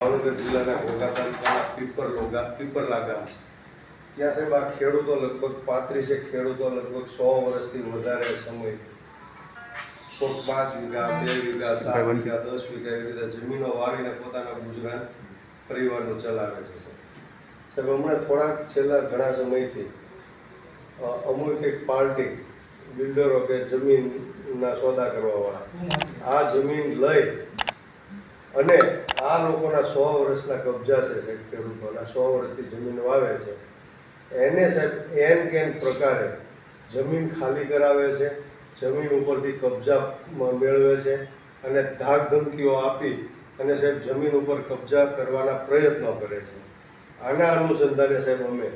ભાવનગર જિલ્લાના ઘોઘા તાલુકાના પીપર લોગા પીપરલા ગામ ત્યાં સાહેબ આ ખેડૂતો લગભગ પાંત્રીસે ખેડૂતો લગભગ સો વર્ષથી વધારે સમય કોઈક પાંચ વીઘા બે વીઘા સાત વીઘા દસ વીઘા એવી રીતે જમીનો વાવીને પોતાના ગુજરાન પરિવારનું ચલાવે છે સાહેબ. હમણાં થોડાક છેલ્લા ઘણા સમયથી અમુક એક પાર્ટી બિલ્ડરો કે જમીનના સોદા કરવાવાળા. આ જમીન લઈ અને આ લોકોના સો વર્ષના કબજા છે સાહેબ ખેડૂતોના સો વર્ષથી જમીન વાવે છે. એને સાહેબ એન કેન પ્રકારે જમીન ખાલી કરાવે છે, જમીન ઉપરથી કબજા મેળવે છે અને ધાક ધમકીઓ આપી અને સાહેબ જમીન ઉપર કબજા કરવાના પ્રયત્નો કરે છે. આના અનુસંધાને સાહેબ અમે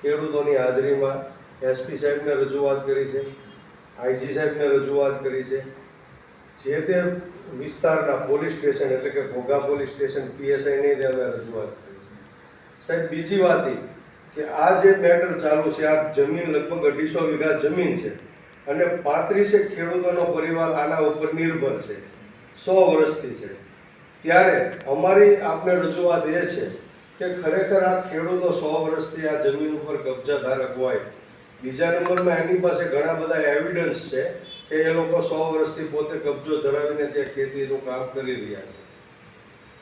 ખેડૂતોની હાજરીમાં એસપી સાહેબને રજૂઆત કરી છે, આઈજી સાહેબને રજૂઆત કરી છે જે તે વિસ્તારના પોલીસ સ્ટેશન એટલે કે ઘોઘા પોલીસ સ્ટેશન, પીએસઆઈને અમે રજૂઆત કરી સાહેબ, બીજી વાત એ કે આ જે મેટર ચાલુ છે, આ જમીન લગભગ અઢીસો વીઘા જમીન છે અને પાંત્રીસે ખેડૂતોનો પરિવાર આના ઉપર નિર્ભર છે, સો વર્ષથી છે. ત્યારે અમારી આપને રજૂઆત એ છે કે ખરેખર આ ખેડૂતો સો વર્ષથી આ જમીન ઉપર કબજા ધારક હોય. બીજા નંબરમાં એની પાસે ઘણા બધા એવિડન્સ છે. કે એ લોકો સો વર્ષથી પોતે કબજો ધરાવીને ત્યાં ખેતીનું કામ કરી રહ્યા છે.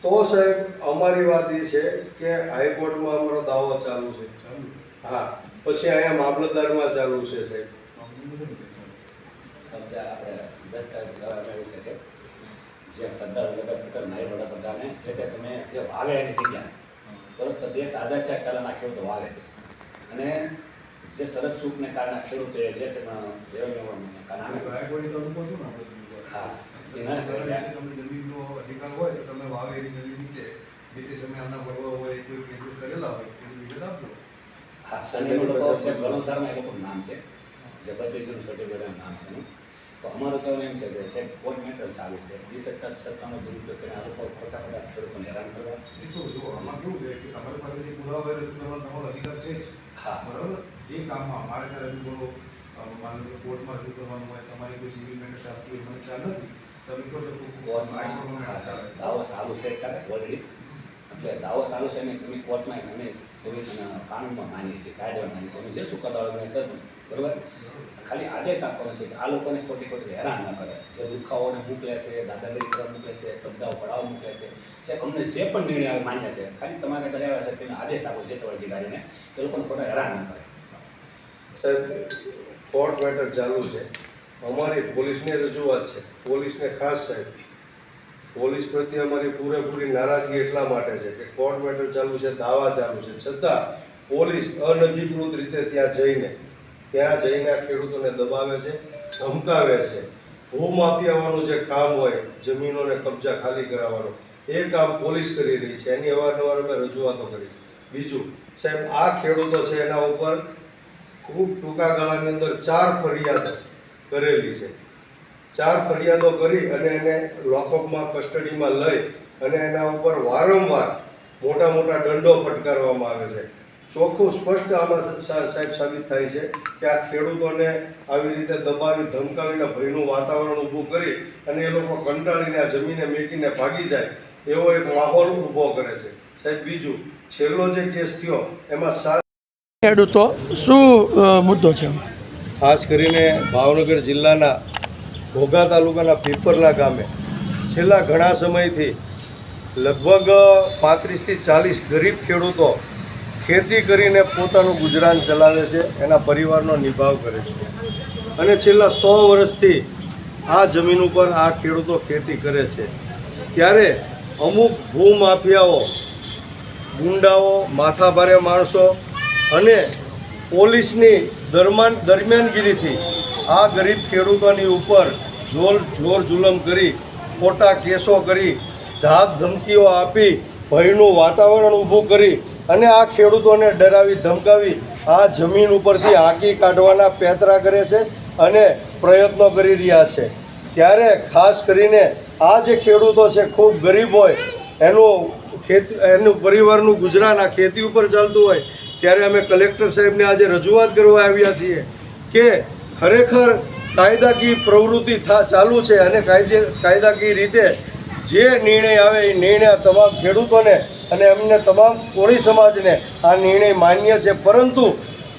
તો સાહેબ અમારી વાત એ છે કે હાઈકોર્ટમાં અમારો દાવો ચાલુ છે. હા પછી અહીંયા મામલતદારમાં ચાલુ છે સાહેબ. જે સરદાર વલ્લભભાઈ પટેલ નાયબ વડાપ્રધાને છે તે સમયે જે વાવે એની જગ્યા બરોબર દેશ આઝાદ થયા પહેલાંના ખેડૂતો વાવે છે. અને જે શરદ સૂકને કારણે ખેડૂતે જે હા અધિકાર હોય તો તમે વાવે એની જમીન નીચે. જે તે સમયે આના ભરવા હોય કોઈ કેસીસ કરેલા હોય એની વિગત આપજો. હા લોકો છે ગણોધારમાં એ લોકોનું નામ છે. જે બત્રીસનું નામ છે તો અમારું કહેવાનું એમ છે કે સાહેબ કોર્ટ મેટર ચાલુ છે. ઈ સત્તા સત્તાનો દુરુપયોગ કરીને આ લોકો ખોટા ખોટા ખેડૂતોને હેરાન કરવા. એ તો જો આમાં કેવું છે કે તમારી પાસેથી પુરાવા તમારો અધિકાર છે જ. હા. બરાબર? જે કામમાં મારે ત્યાં રજૂ કરો માનો કોર્ટમાં રજૂ કરવાનું હોય તમારી કોઈ સિવિલ મેટર આપતી હોય મને ખ્યાલ નથી. તમે કહો ચાલે. દાવો ચાલુ છે ઓલરેડી એટલે દાવો ચાલુ છે ને અમે કોર્ટમાં અમે સંવિધાન કાનૂનમાં માનીએ છીએ કાયદામાં માનીએ છીએ. અમે જે ચુકાદો આવે છે બરાબર? ખાલી આદેશ આપવાનો છે કે આ લોકોને ખોટી ખોટી હેરાન ન કરે. જે દુખાઓને મોકલે છે દાદાગીરી કરવા મોકલે છે કબજાઓ પડાવ મોકલે છે. જે અમને જે પણ નિર્ણય માન્ય છે ખાલી તમારે કયા છે તેને આદેશ આપો છે તો અધિકારીને એ લોકોને ખોટા હેરાન ન કરે. સાહેબ કોર્ટ મેટર ચાલુ છે. અમારી પોલીસને રજૂઆત છે. પોલીસને ખાસ સાહેબ, પોલીસ પ્રત્યે અમારી પૂરેપૂરી નારાજગી એટલા માટે છે કે કોર્ટ મેટર ચાલુ છે, દાવા ચાલુ છે. છતાં, પોલીસ અનધિકૃત રીતે ત્યાં જઈને ત્યાં જઈને ખેડૂતોને દબાવે છે, ધમકાવે છે. ભૂમાફિયાવાનું જે કામ હોય, જમીનોને કબજા ખાલી કરાવવાનું, એ કામ પોલીસ કરી રહી છે. એની અવારનવાર અમે રજૂઆતો કરી. બીજું, સાહેબ, આ ખેડૂતો છે એના ઉપર ખૂબ ટૂંકા ગાળાની અંદર ચાર ફરિયાદો કરેલી છે. ચાર ફરિયાદો કરી અને એને લોકઅપમાં કસ્ટડીમાં લઈ અને એના ઉપર વારંવાર મોટા મોટા દંડો ફટકારવામાં આવે છે. ચોખ્ખું સ્પષ્ટ આમાં સાહેબ સાબિત થાય છે કે આ ખેડૂતોને આવી રીતે દબાવી, ધમકાવીને ભયનું વાતાવરણ ઊભું કરી અને એ લોકો કંટાળીને આ જમીને મેકીને ભાગી જાય, એવો એક માહોલ ઊભો કરે છે. સાહેબ, બીજું, છેલ્લો જે કેસ થયો, એમાં સાત ખેડૂતો શું મુદ્દો છે? ખાસ કરીને ભાવનગર જિલ્લાના ઘોઘા તાલુકાના પીપરલા ગામે છેલ્લા ઘણા સમયથી લગભગ પાંત્રીસથી ચાલીસ ગરીબ ખેડૂતો ખેતી કરીને પોતાનું ગુજરાન ચલાવે છે, એના પરિવારનો નિભાવ કરે છે. અને છેલ્લા સો વર્ષથી આ જમીન ઉપર આ ખેડૂતો ખેતી કરે છે. ત્યારે અમુક ભૂમાફિયાઓ ગુંડાઓ, માથાભારે માણસો અને પોલીસની દરમાન, દરમિયાનગીરીથી આ ગરીબ ખેડૂતોની ઉપર જોર જોર જુલમ કરી, ખોટા કેસો કરી, ધાક ધમકીઓ આપી, ભયનું વાતાવરણ ઊભું કરી અને આ ખેડૂતોને ડરાવી, ધમકાવી, આ જમીન ઉપરથી હાંકી કાઢવાના પેતરા કરે છે અને પ્રયત્નો કરી રહ્યા છે. ત્યારે ખાસ કરીને આ જે ખેડૂતો છે, ખૂબ ગરીબ હોય, એનું ખેત, એનું પરિવારનું ગુજરાન આ ખેતી ઉપર ચાલતું હોય ત્યારે અમે કલેક્ટર સાહેબને આજે રજૂઆત કરવા આવ્યા છીએ કે ખરેખર કાયદાકીય પ્રવૃત્તિ થા, ચાલુ છે અને કાયદે, કાયદાકીય રીતે જે નિર્ણય આવે એ નિર્ણય તમામ ખેડૂતોને અને અમને તમામ કોળી સમાજને આ નિર્ણય માન્ય છે. પરંતુ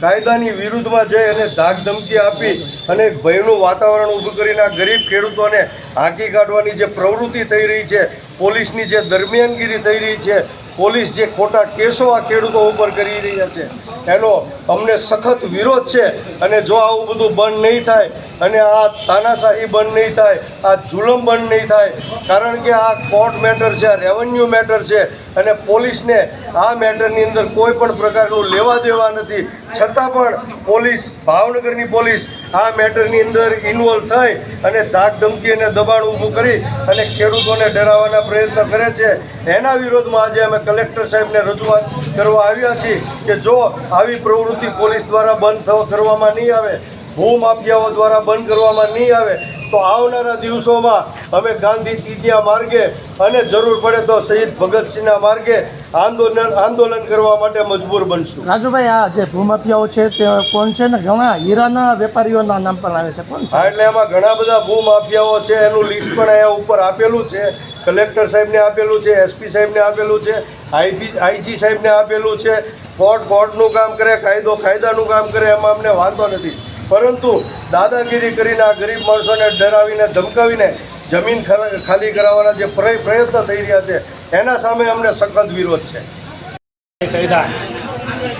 કાયદાની વિરુદ્ધમાં જઈ અને ધાક ધમકી આપી અને ભયનું વાતાવરણ ઊભું કરીને આ ગરીબ ખેડૂતોને હાંકી કાઢવાની જે પ્રવૃત્તિ થઈ રહી છે, પોલીસની જે દરમિયાનગીરી થઈ રહી છે, પોલીસ જે ખોટા કેસો આ ખેડૂતો ઉપર કરી રહ્યા છે, એનો અમને સખત વિરોધ છે અને જો આવું બધું બંધ નહીં થાય અને આ તાનાશાહી બંધ નહીં થાય, આ જુલમ બંધ નહીં થાય, કારણ કે આ કોર્ટ મેટર છે, આ રેવન્યુ મેટર છે અને પોલીસને આ મેટરની અંદર કોઈ પણ પ્રકારનું લેવા દેવા નથી. છતાં પણ પોલીસ, ભાવનગરની પોલીસ આ મેટરની અંદર ઇન્વોલ્વ થઈ અને ધાક ધમકી અને દબાણ ઊભું કરી અને ખેડૂતોને ડરાવવાના પ્રયત્ન કરે છે. એના વિરોધમાં આજે અમે કલેક્ટર સાહેબને રજૂઆત કરવા આવ્યા છીએ કે જો આવી પ્રવૃત્તિ પોલીસ દ્વારા બંધ કરવામાં નહીં આવે ભૂમાફિયાઓ દ્વારા બંધ કરવામાં નહીં આવે તો આવનારા દિવસોમાં અમે ગાંધી ચીટિયા માર્ગે અને જરૂર પડે તો શહીદ ભગતસિંહના માર્ગે આંદોલન આંદોલન કરવા માટે મજબૂર બનશું. રાજુભાઈ આ જે ભૂમાફિયાઓ છે તે કોણ છે ને? ઘણા હીરાના વેપારીઓના નામ પણ આવે છે. કોણ છે? હા એટલે એમાં ઘણા બધા ભૂમાફિયાઓ છે એનું લિસ્ટ પણ અહીંયા ઉપર આપેલું છે. કલેક્ટર સાહેબને આપેલું છે એસપી સાહેબને આપેલું છે આઈપી આઈજી સાહેબને આપેલું છે. કોર્ટ કોર્ટનું કામ કરે કાયદો કાયદાનું કામ કરે એમાં અમને વાંધો નથી. પરંતુ દાદાગીરી કરીને આ ગરીબ માણસોને ડરાવીને, ધમકાવીને જમીન ખાલી કરાવવાના જે પ્રય- પ્રયત્ન થઈ રહ્યા છે, એના સામે અમને સખત વિરોધ છે. સંવિધાન.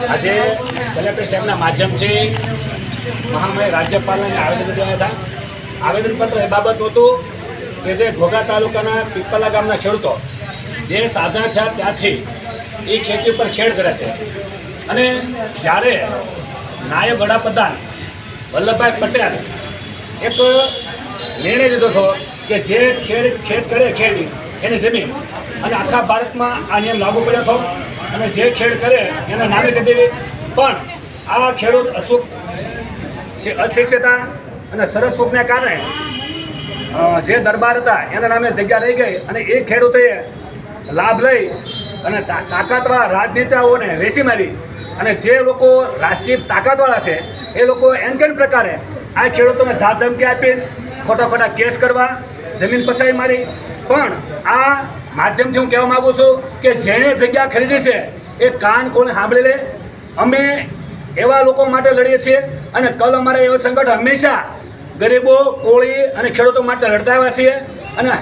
આજે કલેક્ટર સાહેબના માધ્યમથી મહામય રાજ્યપાલને આવેદન દેવા હતા. આવેદનપત્ર એ બાબતનું હતું કે જે ઘોઘા તાલુકાના પીપલા ગામના ખેડૂતો જે સાધના છે ત્યાંથી એ ખેતી પર ખેડ કરે છે. અને જ્યારે નાયબ વડાપ્રધાન વલ્લભભાઈ પટેલ એક નિર્ણય લીધો હતો કે જે ખેડ ખેડ કરે ખેડી એની જમીન. અને આખા ભારતમાં આ નિયમ લાગુ કર્યો હતો અને જે ખેડ કરે એના નામે કરી દેવી પણ આ ખેડૂત અશુક અશિક્ષિતા અને સરસ સુખને કારણે જે દરબાર હતા, એના નામે જગ્યા રહી ગઈ અને એ ખેડૂતોએ લાભ લઈ અને તાકાતવાળા રાજનેતાઓને વેસી મારી. અને જે લોકો રાષ્ટ્રીય તાકાતવાળા છે એ લોકો એમ કેમ પ્રકારે? આ ખેડૂતોને ધાક ધમકી આપીને ખોટા ખોટા કેસ કરવા, જમીન પસાઈ મારી. પણ આ માધ્યમથી હું કહેવા માગું છું કે જેણે જગ્યા ખરીદી છે, એ કાન કોણ સાંભળી લે. અમે એવા લોકો માટે લડીએ છીએ અને કલ અમારા એવો સંકટ હંમેશા ગરીબો, કોળી અને ખેડૂતો માટે લડતા આવ્યા છીએ અને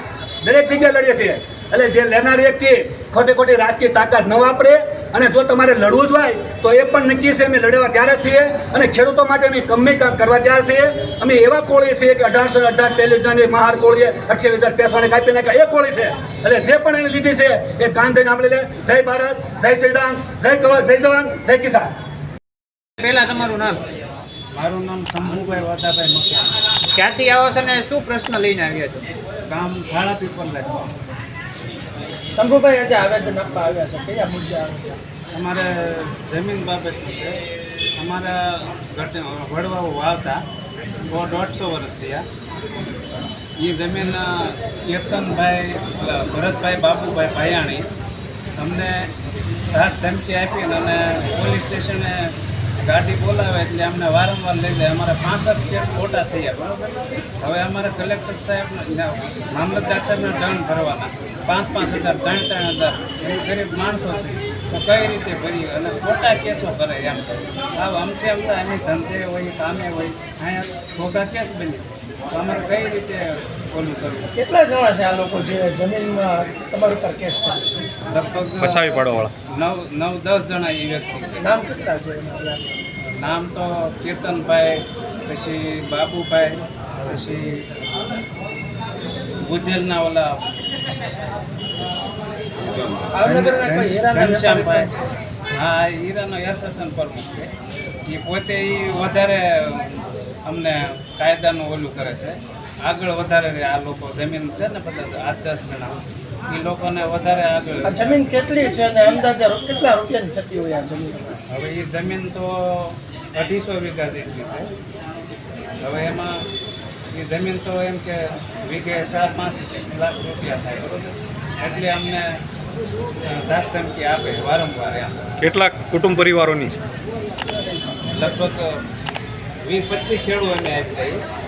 દરેક જગ્યાએ લડીએ છીએ. એટલે જે લેનાર વ્યક્તિ ખોટી ખોટી રાજકીય તાકાત ન વાપરે અને જો તમારે લડવું જ હોય તો એ પણ નક્કી છે અમે લડવા ત્યારે છીએ અને ખેડૂતો માટે અમે કમી કામ કરવા ત્યારે છીએ? અમે એવા કોળી છીએ કે અઢારસો ને અઢાર પહેલી જાન્યુઆરી મહાર કોળીએ અઠ્યાવીસ હજાર પેસવાની કાપી નાખ્યા. એ કોળી છે. એટલે જે પણ એને લીધી છે એ કાન થઈને આપણે લે. જય ભારત જય શ્રીરામ જય કવર જય જવાન જય કિસાન. પહેલા તમારું નામ? મારું નામ શંભુભાઈ વાતાભાઈ મકિયા ક્યાંથી આવો છો ને શું પ્રશ્ન લઈને આવ્યા છો? ગામ ખાડા પીપલ શંભુભાઈ આજે આવેદન આપવા આવ્યા છે. કયા મુદ્દે આવ્યા અમારે જમીન બાબત છે અમારા ઘટે વડવાઓ વાવતા બહુ દોઢસો વર્ષ થયા. એ જમીન કેતનભાઈ ભરતભાઈ બાબુભાઈ ભાયાણી અમને રાત ધમકી આપીને અને પોલીસ સ્ટેશને ગાડી બોલાવે એટલે અમને વારંવાર લઈ જાય. અમારા પાંસઠ કેસ ખોટા થયા. બરાબર હવે અમારે કલેક્ટર સાહેબ મામલતદાર સાહેબના દંડ ભરવાના. પાંચ પાંચ હજાર, ત્રણ ત્રણ હજાર. એવું ગરીબ માણસો છે. તો કઈ રીતે ભરી અને ખોટા કેસો કરે એમ. આ અમથે અમતા એની ધંધે હોય, કામે હોય. અહીંયા ખોટા કેસ બની કઈ રીતે કરવું? કેટલા જણા છે આ લોકો જે જમીનમાં તમારી કેસ કરે લગભગ ફસાવી પડવાવાળા. નવ નવ દસ જણા એ વ્યક્તિ નામ કેટલા છે નામ તો કીર્તનભાઈ પછી બાબુભાઈ પછી બુધેલના ઓલા ભાવનગરના કોઈ હીરાના હા એ હીરાનો એસોસિએશન પ્રમુખ છે. એ પોતે એ વધારે અમને કાયદાનું ઓલું કરે છે. આગળ વધારે આ લોકો જમીન છે ને બધા આઠ દસ જણા એ લોકોને વધારે આગળ જમીન કેટલી છે અને અંદાજે કેટલા રૂપિયાની થતી હોય આ જમીન? હવે એ જમીન તો અઢીસો વીઘા જેટલી છે. હવે એમાં એ જમીન તો એમ કે વીઘે ચાર પાંચ લાખ રૂપિયા થાય બરોબર? એટલે અમને દાસ ધમકી આપે વારંવાર એમ. કેટલાક કુટુંબ પરિવારોની? લગભગ વીસ પચીસ ખેડૂત અમે આપી